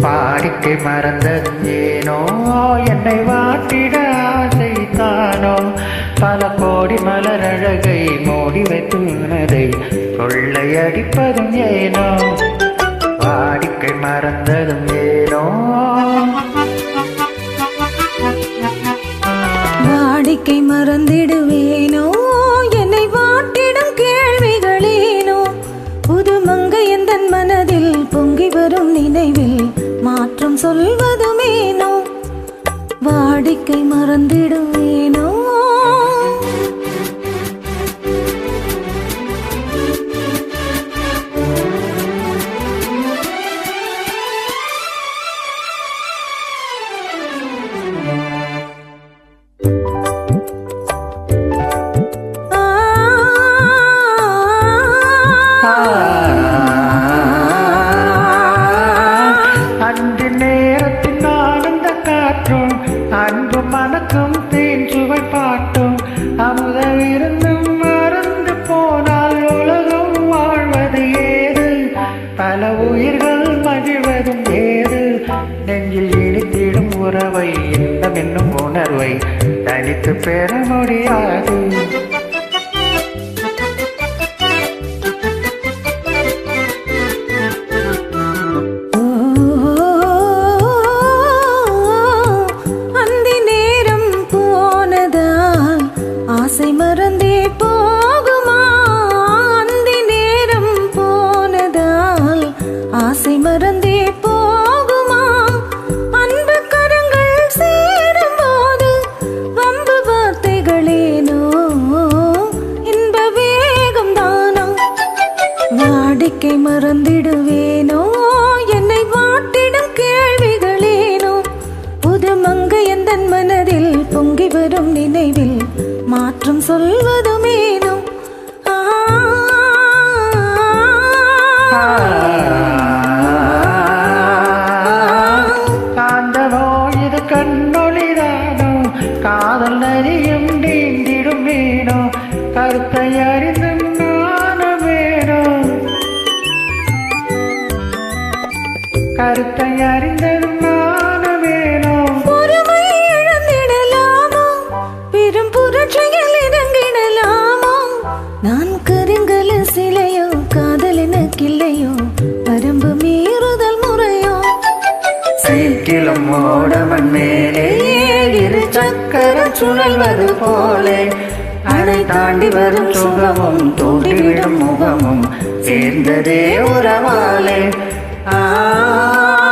பாடிக்கு மறந்ததும் ஏனோ? என்னை வாட்டிட ஆசை தானோ? பல கோடி மலர் முடிவை தூணதை வைத்து உனதை கொள்ளையடிப்பதும் ஏனோ? வாடிக்கை மறந்ததும் ஏனோ? வாடிக்கை மறந்திடுவேனோ? என்னை வாட்டிடும் கேள்விகளேனோ புது மங்கை எந்தன் மனதில் பொங்கி வரும் நினைவில் மாற்றம் சொல்வதுமேனோ வாடிக்கை மறந்திடுவேனோ? அன்பு மனக்கும் தேன் சுவை பாட்டும். அமுத இருந்தும் மறந்து போனால் உலகம் வாழ்வது ஏது? பல உயிர்கள் மகிழ்வதும் ஏது? நெஞ்சில் இனித்திடும் உறவை இன்பம் என்னும் உணர்வை தனித்து பெற முடியாது. ஆசை மறந்தே போகுமா? அந்த நேரம் போனதால் ஆசை மறந்தே போகுமா? அன்பு கரங்கள் சேரும் போது வம்பு வார்த்தைகளேனோ இன்ப வேகம் தானா? வாடிக்கை மறந்திடுவேனோ? சொல்வதுமேனும். சொல்வதுமேனோ இது கண்ணொழிதானோ காதல் நதியும் நீந்திடும் மீனோ கருத்தை அறிந்தும் நாணமேனோ கருத்தை அறிந்ததும் கருங்கல சிலையோ காதலின கிள்ளையோ வரம்பு மீறுதல் முறையோ. சைக்கிளும் ஓடவன் மேலே இரு சக்கரம் சுழல்வது போலே. அதை தாண்டி வரும் சுகமும் தூண்டிவிடும் முகமும் சேர்ந்ததே உறவாலே. ஆ